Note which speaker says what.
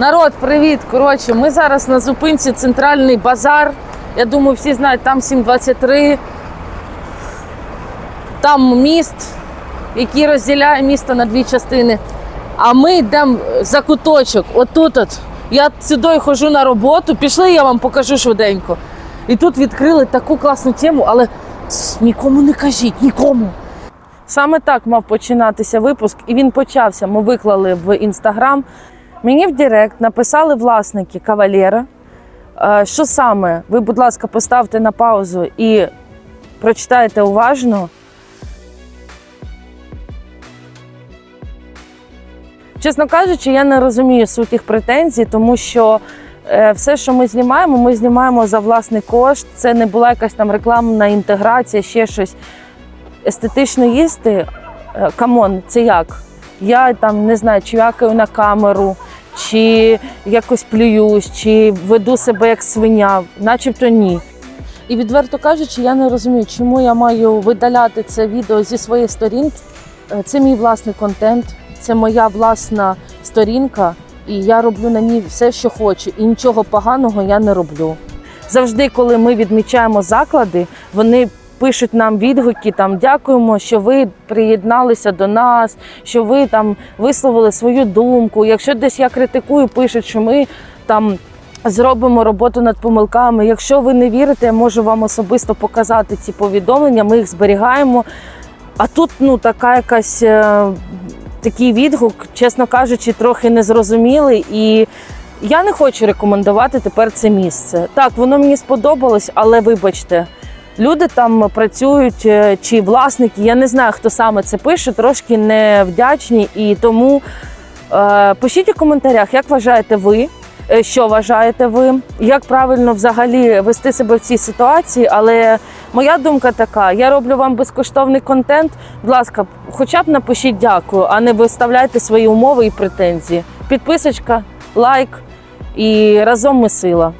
Speaker 1: Народ, привіт! Коротше, ми зараз на зупинці центральний базар. Я думаю, всі знають, там 723. Там міст, який розділяє місто на дві частини. А ми йдемо за куточок. Отут от. Я сюди ходжу на роботу. Пішли, я вам покажу швиденько. І тут відкрили таку класну тему, але нікому не кажіть, нікому. Саме так мав починатися випуск, і він почався. Ми виклали в інстаграм. Мені в Директ написали власники кавалера. е, Що саме? Ви, будь ласка, поставте на паузу і прочитайте уважно. Чесно кажучи, я не розумію суть їх претензій, тому що е, все, що ми знімаємо, ми знімаємо за власний кошт. Це не була якась там рекламна інтеграція, ще щось. Естетично їсти, е, камон, це як? Я там не знаю, чвякаю на камеру, чи якось плююсь, чи веду себе як свиня, начебто ні. І відверто кажучи, я не розумію, чому я маю видаляти це відео зі своєї сторінки. Е, Це мій власний контент, це моя власна сторінка, і я роблю на ній все, що хочу, і нічого поганого я не роблю. Завжди, коли ми відмічаємо заклади, вони пишуть нам відгуки. Там дякуємо, що ви приєдналися до нас, що ви там висловили свою думку. Якщо десь я критикую, пишуть, що ми там. Зробимо роботу над помилками. Якщо ви не вірите, я можу вам особисто показати ці повідомлення. Ми їх зберігаємо. А тут ну така якась е, такий відгук, чесно кажучи, трохи незрозумілий. І я не хочу рекомендувати тепер це місце. Так, воно мені сподобалось, але вибачте, люди там працюють е, чи власники, я не знаю, хто саме це пише, трошки невдячні. І тому е, пишіть у коментарях, як вважаєте ви. е, Що вважаєте ви? Як правильно взагалі вести себе в цій ситуації? Але моя думка така: я роблю вам безкоштовний контент. Будь ласка, хоча б напишіть дякую, а не виставляйте свої умови і претензії. Підписочка, лайк і разом ми сила.